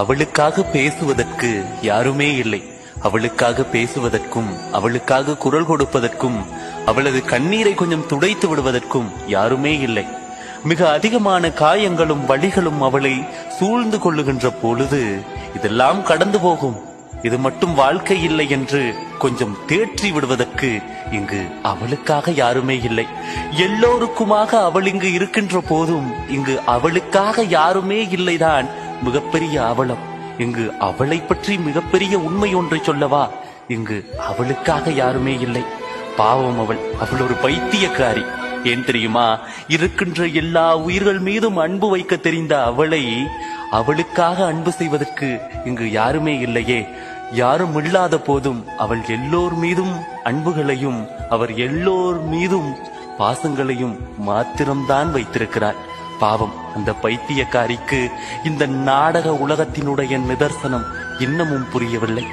அவளுக்காக பேசுவதற்கு யாருமே இல்லை. அவளுக்காக பேசுவதற்கும் அவளுக்காக குரல் கொடுப்பதற்கும் அவளது கண்ணீரை கொஞ்சம் துடைத்து விடுவதற்கும் யாருமே இல்லை. மிக அதிகமான காயங்களும் வழிகளும் அவளை சூழ்ந்து கொள்ளுகின்ற பொழுது இதெல்லாம் கடந்து போகும். இது மட்டும் வாழ்க்கை இல்லை என்று கொஞ்சம் தேற்றி விடுவதற்கு இங்கு அவளுக்காக யாருமே இல்லை. எல்லோருக்குமாக அவள் இங்கு இருக்கின்ற போதும் இங்கு அவளுக்காக யாருமே இல்லைதான் மிகப்பெரிய அவலம். இங்கு அவளை பற்றி மிகப்பெரிய உண்மை ஒன்றை சொல்லவா? இங்கு அவளுக்காக யாருமே இல்லை. பாவம் அவள். அவள் ஒரு பைத்தியக்காரி. ஏன் தெரியுமா? இருக்கின்ற எல்லா உயிர்கள் மீதும் அன்பு வைக்க தெரிந்த அவளை அவளுக்காக அன்பு செய்வதற்கு இங்கு யாருமே இல்லையே. யாரும் இல்லாத போதும் அவள் எல்லோர் மீதும் அன்புகளையும் அவர் எல்லோர் மீதும் பாசங்களையும் மாத்திரம்தான் வைத்திருக்கிறார். பாவம் அந்த பைத்தியக்காரிக்கு இந்த நாடக உலகத்தினுடைய நிதர்சனம் இன்னமும் புரியவில்லை.